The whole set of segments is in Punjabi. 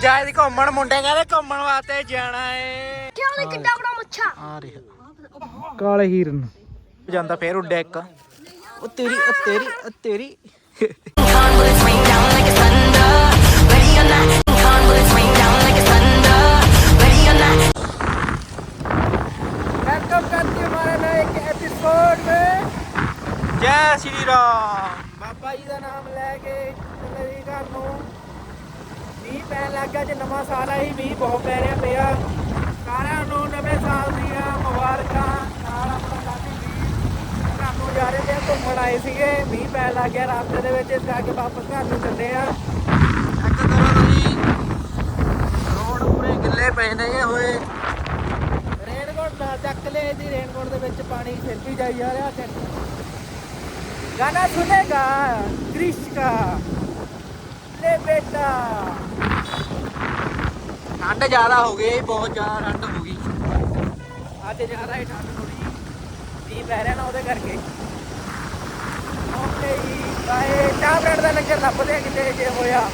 ਜਾਇਦ ਘੁੰਮਣ ਮੁੰਡੇ ਕਹਿੰਦੇ ਘੁੰਮਣ ਵਾਸਤੇ ਜਾਣਾ ਏ। ਕਿਉਂ ਨੇ ਕਿੱਡਾ ਬੜਾ ਮੁੱਛਾ? ਆ ਰਿਹਾ। ਕਾਲੇ ਹੀਰਨ। ਜਾਂਦਾ ਫੇਰ ਉੱਡਿਆ ਇੱਕ। ਉਹ ਤੇਰੀ ਉਹ ਤੇਰੀ ਉਹ ਤੇਰੀ। ਜੈ ਸ਼੍ਰੀ ਰਾਮ। ਬਾਬਾ ਜੀ ਦਾ ਨਾਮ ਲੈ ਕੇ ਮੇਰੇ ਘਰ ਨੂੰ ਮੀਂਹ ਪੈਣ ਲੱਗ ਗਿਆ ਜੇ ਨਵਾਂ ਸਾਲ ਆਈ ਮੀਂਹ ਬਹੁਤ ਪੈ ਰਿਹਾ ਪਿਆ। ਸਾਰਿਆਂ ਨੂੰ ਨਵੇਂ ਸਾਲ ਦੀਆਂ ਮੁਬਾਰਕਾਂ, ਨਾਲ ਆਪਣਾ ਸਾਥੀ ਵੀਰ ਘਰ ਨੂੰ ਜਾ ਰਹੇ ਤੇ ਘੁੰਮਣ ਆਏ ਸੀਗੇ। ਮੀਂਹ ਪੈਣ ਲੱਗ ਗਿਆ, ਰਾਸਤੇ ਦੇ ਵਿੱਚ ਇਸ ਕਰਕੇ ਵਾਪਸ ਘਰ ਨੂੰ ਚੱਲੇ ਆ। ਇੱਕ ਤਰ੍ਹਾਂ ਜੀ, ਰੋਡ ਪੂਰੇ ਗਿੱਲੇ ਪਏ ਨੇਗੇ ਹੋਏ। ਰੇਨਕੋਟ ਨਾਲ ਚੱਕ ਲਏ ਜੀ ਰੇਨਕੋਟ ਦੇ ਵਿੱਚ ਪਾਣੀ ਫਿਰ ਵੀ ਜਾਈ ਜਾ ਰਿਹਾ ਗਾਣਾ ਸੁਨੇਗਾ ਕ੍ਰਿਸ਼ ਕਾ ਲੈ ਬੇਟਾ। ਠੰਡ ਜ਼ਿਆਦਾ ਹੋ ਗਈ ਬਹੁਤ ਜ਼ਿਆਦਾ ਠੰਡ ਹੋ ਗਈ। ਅੱਜ ਜ਼ਿਆਦਾ ਹੀ ਠੰਡ ਥੋੜੀ ਜੀ ਪੈ ਰਿਹਾ ਨਾ ਉਹਦੇ ਕਰਕੇ। ਓਕੇ ਜੀ ਬਾਏ। ਚਾਹ ਬ੍ਰੈਡ ਦਾ ਲੰਗਰ ਲੱਭਦੇ ਆ ਕਿਤੇ ਜੇ ਹੋਇਆ।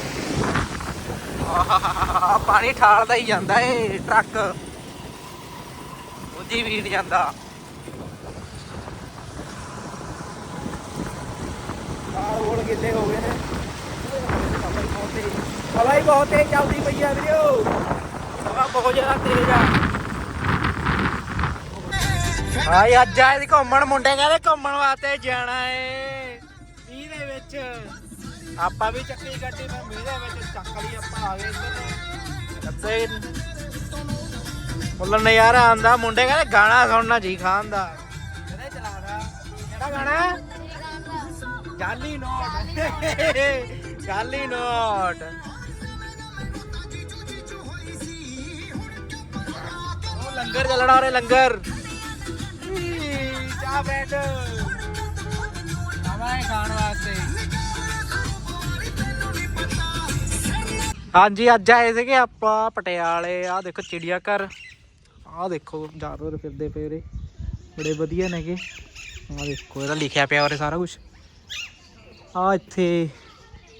ਆਹ ਪਾਣੀ ਠਾਲਦਾ ਹੀ ਜਾਂਦਾ ਏ ਟਰੱਕ। ਉਹਦੀ ਵੀੜ ਜਾਂਦਾ। ਆਹ ਰੋਡ ਕਿੱਥੇ ਹੋ ਗਏ ਨੇ। ਹਵਾ ਹੀ ਬਹੁਤ ਤੇਜ਼ ਚੱਲਦੀ ਪਈ ਆ ਵੀਰੋ। ਹਵਾ ਬਹੁਤ ਜ਼ਿਆਦਾ ਤੇਜ਼ ਆ। ਹਾਏ ਅੱਜ ਆਏ ਦੀ ਘੁੰਮਣ ਮੁੰਡੇ ਕਹਿੰਦੇ ਘੁੰਮਣ ਵਾਸਤੇ ਜਾਣਾ ਏ। ਮੀਂਹ ਦੇ ਵਿੱਚ। ਆਪਾਂ ਵੀ ਚੱਕੀ ਗੱਡੀ ਮੈਂ ਮੀਂਹ ਦੇ ਵਿੱਚ ਚੱਕ ਲਈ ਆਪਾਂ ਆ ਗਏ ਇੱਧਰ। ਅੱਤੇ ਮੁੱਲ ਨਜ਼ਾਰਾ ਆਂਦਾ ਮੁੰਡੇ ਕਹਿੰਦੇ ਗਾਣਾ ਸੁਣਨਾ ਜੀ ਖਾਨ ਦਾ ਕਹਿੰਦੇ ਚਲਾਦਾ ਕਿਹੜਾ ਗਾਣਾ? ਜਾਲੀ ਨੋਟ। ਜਾਲੀ ਨੋਟ। ਲੰਗਰ ਚੱਲਣਾ ਰੇ ਲੰਗਰ। ਚਾਹ ਬੈਠ। ਆਵਾਏ ਖਾਣ ਵਾਸਤੇ। ਹਾਂਜੀ, ਅੱਜ ਆਏ ਸੀਗੇ ਆਪਾਂ ਪਟਿਆਲੇ। ਆ ਦੇਖੋ ਚਿੜੀਆ ਘਰ ਆ ਦੇਖੋ ਜਾਨਵਰ ਫਿਰਦੇ ਪਏ ਉਰੇ। ਬੜੇ ਵਧੀਆ ਨੇਗੇ। ਆ ਦੇਖੋ, ਇਹਦਾ ਲਿਖਿਆ ਪਿਆ ਉਰੇ ਸਾਰਾ ਕੁਝ ਆ ਇੱਥੇ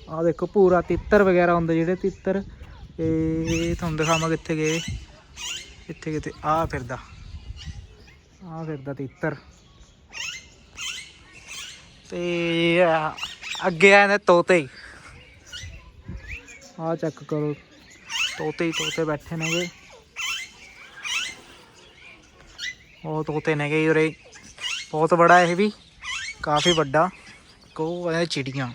ਆ ਦੇਖੋ ਪੂਰਾ ਤਿੱਤਰ ਵਗੈਰਾ ਹੁੰਦੇ ਜਿਹੜੇ ਤਿੱਤਰ। ਇਹ ਤੁਹਾਨੂੰ ਦਿਖਾਵਾਂ ਕਿੱਥੇ ਗਏ। ਕਿੱਥੇ ਕਿਤੇ ਆ ਫਿਰਦਾ। ਆ ਫਿਰਦਾ ਤਿੱਤਰ। ਤੇ ਅੱਗੇ ਆਏ ਨੇ ਤੋਤੇ। ਆ ਚੈੱਕ ਕਰੋ। ਤੋਤੇ ਹੀ ਤੋਤੇ ਬੈਠੇ ਨੇਗੇ। ਉਹ ਤੋਤੇ ਨੇਗੇ ਉਰੇ। ਬਹੁਤ ਬੜਾ ਇਹ ਵੀ। ਕਾਫੀ ਵੱਡਾ। ਕੋ ਇਹ ਚਿੜੀਆਂ।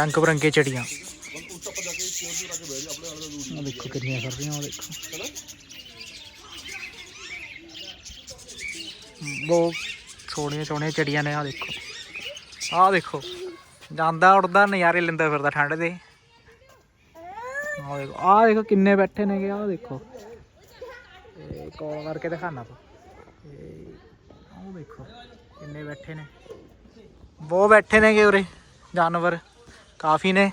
ਰੰਗ ਬਰੰਗੇ ਚਿੜੀਆਂ। ਆ ਦੇਖੋ ਕਿੰਨੀਆਂ ਕਰਦੀਆਂ ਆ ਦੇਖੋ। ਬਹੁਤ ਸੋਹਣੀਆਂ ਸੋਹਣੀਆਂ ਚਿੜੀਆਂ ਨੇ ਆ ਦੇਖੋ। ਆ ਦੇਖੋ ਜਾਂਦਾ ਉੜਦਾ ਨਜ਼ਾਰੇ ਲੈਂਦਾ ਫਿਰਦਾ ਠੰਡ ਦੇ। ਆ ਦੇਖੋ ਆ ਦੇਖੋ ਕਿੰਨੇ ਬੈਠੇ ਨੇਗੇ ਆ ਦੇਖੋ। ਇਹ ਕਾਲ ਕਰਕੇ ਦਿਖਾਣਾ ਤਾ ਦੇਖੋ ਕਿੰਨੇ ਬੈਠੇ ਨੇ। ਬਹੁਤ ਬੈਠੇ ਨੇਗੇ ਉਰੇ ਜਾਨਵਰ। ਕਾਫੀ ਨੇ।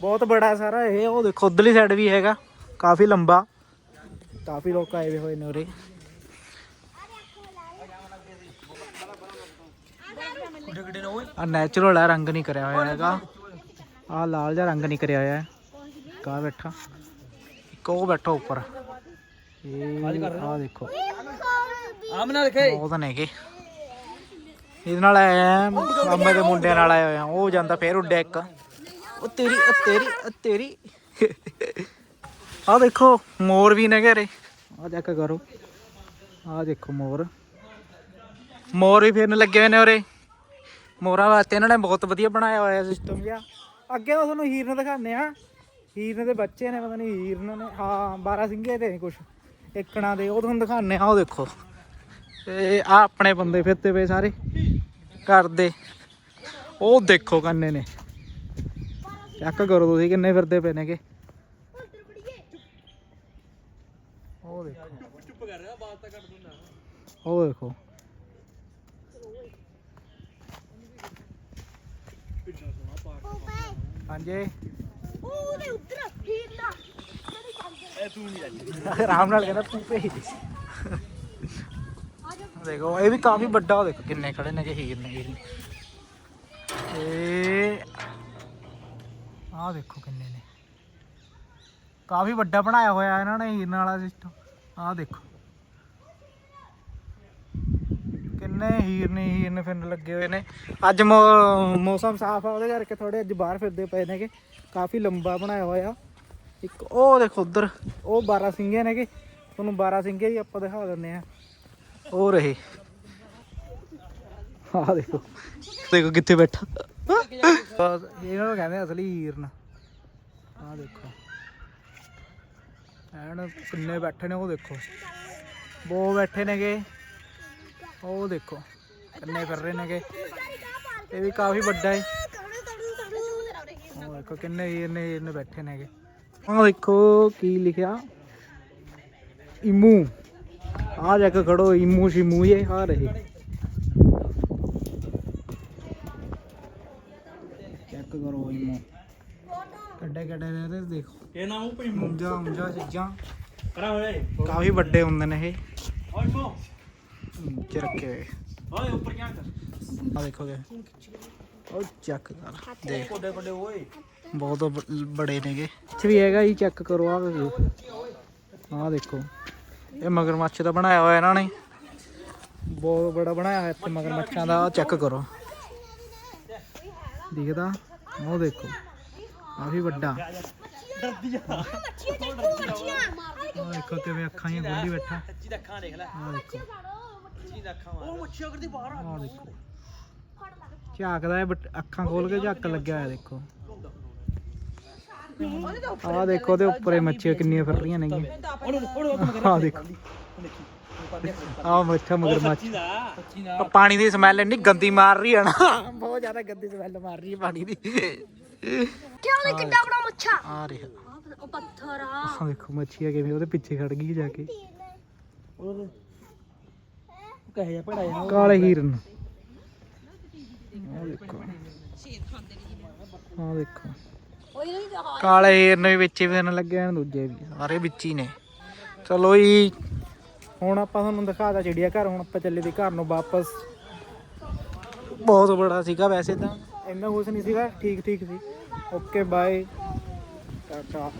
ਬਹੁਤ ਬੜਾ ਸਾਰਾ ਇਹ ਉਹ ਦੇਖੋ ਉਧਰਲੀ ਸਾਈਡ ਵੀ ਹੈਗਾ। ਕਾਫੀ ਲੰਬਾ। ਕਾਫੀ ਲੋਕ ਆਏ ਹੋਏ ਨੇ ਉਰੇ। ਆ ਨੈਚੁਰਲ ਹੈ ਰੰਗ ਨਹੀਂ ਕਰਿਆ ਹੋਇਆ ਹੈਗਾ। ਆ ਲਾਲ ਜਿਹਾ ਰੰਗ ਨਹੀਂ ਕਰਿਆ ਹੋਇਆ ਹੈ। ਕਾ ਬੈਠਾ। ਇੱਕ ਉਹ ਬੈਠਾ ਉੱਪਰ। ਇਹ ਆ ਦੇਖੋ। ਆਮਨਾ ਲਿਖੇ। ਬਹੁਤ ਨੇਗੇ। ਇਹਦੇ ਨਾਲ ਆਇਆ ਮਾਮੇ ਦੇ ਮੁੰਡਿਆਂ ਨਾਲ ਆਇਆ ਹੋਇਆ ਉਹ ਜਾਂਦਾ ਫੇਰ ਉੱਡਿਆ ਇੱਕ। ਉਹ ਤੇਰੀ ਉਹ ਤੇਰੀ ਉਹ ਤੇਰੀ। ਆ ਦੇਖੋ ਮੋਰ ਵੀ ਨੇਗੇ ਰੇ ਆ ਚੈੱਕ ਕਰੋ। ਆ ਦੇਖੋ ਮੋਰ। ਮੋਰ ਵੀ ਫਿਰਨ ਲੱਗੇ ਹੋਏ ਨੇ ਉਰੇ। ਮੋਰਾਂ ਵਾਸਤੇ ਇਹਨਾਂ ਨੇ ਬਹੁਤ ਵਧੀਆ ਬਣਾਇਆ ਹੋਇਆ ਸਿਸਟਮ ਜਿਹਾ। ਅੱਗੇ ਉਹ ਤੁਹਾਨੂੰ ਹੀਰਨ ਦਿਖਾਉਂਦੇ ਆ ਹੀਰਨ ਦੇ ਬੱਚੇ ਨੇ ਪਤਾ ਨਹੀਂ ਹੀਰਨ ਨੇ ਹਾਂ 12 ਸਿੰਘੇ ਤੇ ਕੁਝ ਏਕਣਾ ਦੇ ਉਹ ਤੁਹਾਨੂੰ ਦਿਖਾਉਂਦੇ ਆ ਉਹ ਦੇਖੋ। ਤੇ ਆ ਆਪਣੇ ਬੰਦੇ ਫਿਰਦੇ ਪਏ ਸਾਰੇ। ਘਰ ਦੇ ਉਹ ਦੇਖੋ ਕੰਨੇ ਨੇ। ਚੈੱਕ ਕਰੋ ਤੁਸੀਂ ਕਿੰਨੇ ਫਿਰਦੇ ਪਏ ਨੇਗੇ। ਉਹ ਦੇਖੋ। ਚੁੱਪ ਕਰ ਰਿਹਾ ਬਾਤ ਤਾਂ ਕੱਢ ਦਿੰਦਾ ਉਹ ਦੇਖੋ। ਹਾਂਜੀ। ਉਹਦੇ ਉੱਧਰ ਹੀਰਨਾ ਆਰਾਮ ਨਾਲ ਕਹਿੰਦਾ ਤੂੰ ਭੇਜ ਦੇਖੋ ਇਹ ਵੀ ਕਾਫੀ ਵੱਡਾ ਦੇਖੋ। ਕਿੰਨੇ ਖੜੇ ਨੇ ਜੇ ਹੀਰ ਨੇ ਹੀਰ ਨੇ। ਇਹ ਆ ਆਹ ਦੇਖੋ ਕਿੰਨੇ ਨੇ। ਕਾਫੀ ਵੱਡਾ ਬਣਾਇਆ ਹੋਇਆ ਇਹਨਾਂ ਨੇ ਹੀਰਨ ਵਾਲਾ ਸਿਸਟਮ ਆਹ ਦੇਖੋ। ਕਿੰਨੇ ਹੀਰਨ ਹੀ ਹੀਰਨ ਫਿਰਨ ਲੱਗੇ ਹੋਏ ਨੇ। ਅੱਜ ਮੌਸਮ ਸਾਫ਼ ਆ ਉਹਦੇ ਕਰਕੇ ਥੋੜੇ ਅੱਜ ਬਾਹਰ ਫਿਰਦੇ ਪਏ ਨੇਗੇ। ਕਾਫੀ ਲੰਬਾ ਬਣਾਇਆ ਹੋਇਆ। ਇੱਕ ਉਹ ਦੇਖੋ ਉਧਰ ਉਹ 12 ਸਿੰਘੇ ਨੇਗੇ। ਤੁਹਾਨੂੰ 12 ਸਿੰਘੇ ਹੀ ਆਪਾਂ ਦਿਖਾ ਦਿੰਦੇ ਆ ਉਹ ਰਹੇ। ਆਹ ਦੇਖੋ ਦੇਖੋ ਕਿੱਥੇ ਬੈਠਾ? ਬਸ ਇਹਨਾਂ ਨੂੰ ਕਹਿੰਦੇ ਅਸਲੀ ਹੀਰਨ। ਆਹ ਦੇਖੋ। ਐਨ ਕਿੰਨੇ ਬੈਠੇ ਨੇ, ਉਹ ਦੇਖੋ। ਬਹੁਤ ਬੈਠੇ ਨੇਗੇ। ਉਹ ਦੇਖੋ, ਕਿੰਨੇ ਕਰ ਰਹੇ ਨੇਗੇ। ਇਹ ਵੀ ਕਾਫੀ ਵੱਡਾ ਹੈ ਉਹ ਦੇਖੋ, ਕਿੰਨੇ ਹੀਰਨ ਹੀਰਨ ਬੈਠੇ ਨੇਗੇ। ਆਹ ਦੇਖੋ ਕੀ ਲਿਖਿਆ। ਇਮੂ। ਆ ਜਾ ਕੇ ਖੜੋ ਇਮੂ ਸ਼ਿਮੂ ਇਹ ਆ ਰਹੇ। ਚੈੱਕ ਕਰੋ ਇਮੂ ਕੱਡੇ ਕੱਡੇ ਨੇ ਦੇਖੋ। ਇਹ ਨਾਮ ਉਪਰ ਮੁੰਜਾ ਮੁੰਜਾ ਚੀਜ਼ਾਂ। ਕਰਾ ਹੋਏ ਕਾਫੀ ਵੱਡੇ ਹੁੰਦੇ ਨੇ ਇਹ। ਓਏ ਮੋ ਚ ਰੱਖੇ ਹੋਏ। ਓਏ ਉੱਪਰ ਕਿਆ ਕਰ? ਆ ਦੇਖੋਗੇ ਉਹ ਚੈੱਕ ਕਰ। ਦੇਖ। ਕੋਡੇ ਕੋਡੇ ਓਏ। ਬਹੁਤ ਬੜੇ ਨੇਗੇ। ਇੱਥੇ ਵੀ ਹੈਗਾ ਜੀ ਚੈੱਕ ਕਰੋ ਆ ਆ ਦੇਖੋ। ਇਹ ਮਗਰਮੱਛ ਦਾ ਬਣਾਇਆ ਹੋਇਆ ਇਹਨਾਂ ਨੇ। ਬਹੁਤ ਬੜਾ ਬਣਾਇਆ ਹੋਇਆ ਇੱਥੇ ਮਗਰਮੱਛਾਂ ਦਾ ਚੈੱਕ ਕਰੋ। ਦਿਖਦਾ? ਉਹ ਦੇਖੋ। ਕਾਫੀ ਵੱਡਾ। ਉਹ ਦੇਖੋ ਕਿਵੇਂ ਅੱਖਾਂ ਹੀ ਖੋਲੀ ਬੈਠਾ। ਸੱਚੀ ਦਾ ਅੱਖਾਂ ਦੇਖ। ਲੈ ਆ ਦੇਖੋ ਸੱਚੀ ਦਾ ਅੱਖਾਂ ਉਹ ਮੱਛੀ ਕਰਦੀ ਬਾਹਰ ਆ ਦੇਖੋ। ਝਾਕਦਾ ਹੈ ਬਟ ਅੱਖਾਂ ਖੋਲ ਕੇ ਝੱਕ ਲੱਗਿਆ ਹੋਇਆ ਦੇਖੋ। ਆ ਦੇਖੋ ਉਹਦੇ ਉੱਪਰ ਇਹ ਮੱਛੀਆਂ ਕਿੰਨੀਆਂ ਫਿਰ ਰਹੀਆਂ ਨੇਗੀਆਂ। ਉਹਨੂੰ ਉਹਨੂੰ ਆ ਦੇਖੋ। ਆ ਮੱਛਾ ਮਗਰਮੱਛ ਉਹ ਪਾਣੀ ਦੀ ਸਮੈਲ ਇੰਨੀ ਗੰਦੀ ਮਾਰ ਰਹੀ ਹੈ ਨਾ। ਬਹੁਤ ਜ਼ਿਆਦਾ ਗੰਦੀ ਸਮੈਲ ਮਾਰ ਰਹੀ ਹੈ ਪਾਣੀ ਦੀ। ਕਿਉਂ ਨਹੀਂ ਕਿੱਡਾ ਬੜਾ ਮੱਛਾ? ਆ ਰਿਹਾ। ਉਹ ਪੱਥਰ ਆ। ਆ ਦੇਖੋ ਮੱਛੀਆ ਕਿਵੇਂ ਉਹਦੇ ਪਿੱਛੇ ਖੜ ਗਈ ਜਾ ਕੇ। ਉਹ ਕਹੇ ਜਾ ਪੜਾ ਜਾ ਕਾਲੇ ਹੀਰਨ। ਆ ਦੇਖੋ। ਆ ਦੇਖੋ। ਕਾਲੇ ਹੀਰਨ ਵੀ ਵਿੱਚ ਫਿਰਨ ਲੱਗੇ ਹਨ ਦੂਜੇ ਵੀ, ਸਾਰੇ ਵਿੱਚ ਹੀ ਨੇ। ਚਲੋ ਜੀ, ਹੁਣ ਆਪਾਂ ਤੁਹਾਨੂੰ ਦਿਖਾਦਾ ਚਿੜੀਆ ਘਰ, ਹੁਣ ਆਪਾਂ ਚੱਲੇ ਦੀ ਘਰ ਨੂੰ ਵਾਪਸ। ਬਹੁਤ ਬੜਾ ਸੀਗਾ ਵੈਸੇ ਤਾਂ। ਇੰਨਾ ਕੁਛ ਨਹੀਂ ਸੀਗਾ ਠੀਕ ਠੀਕ ਸੀ। Okay bye Tata.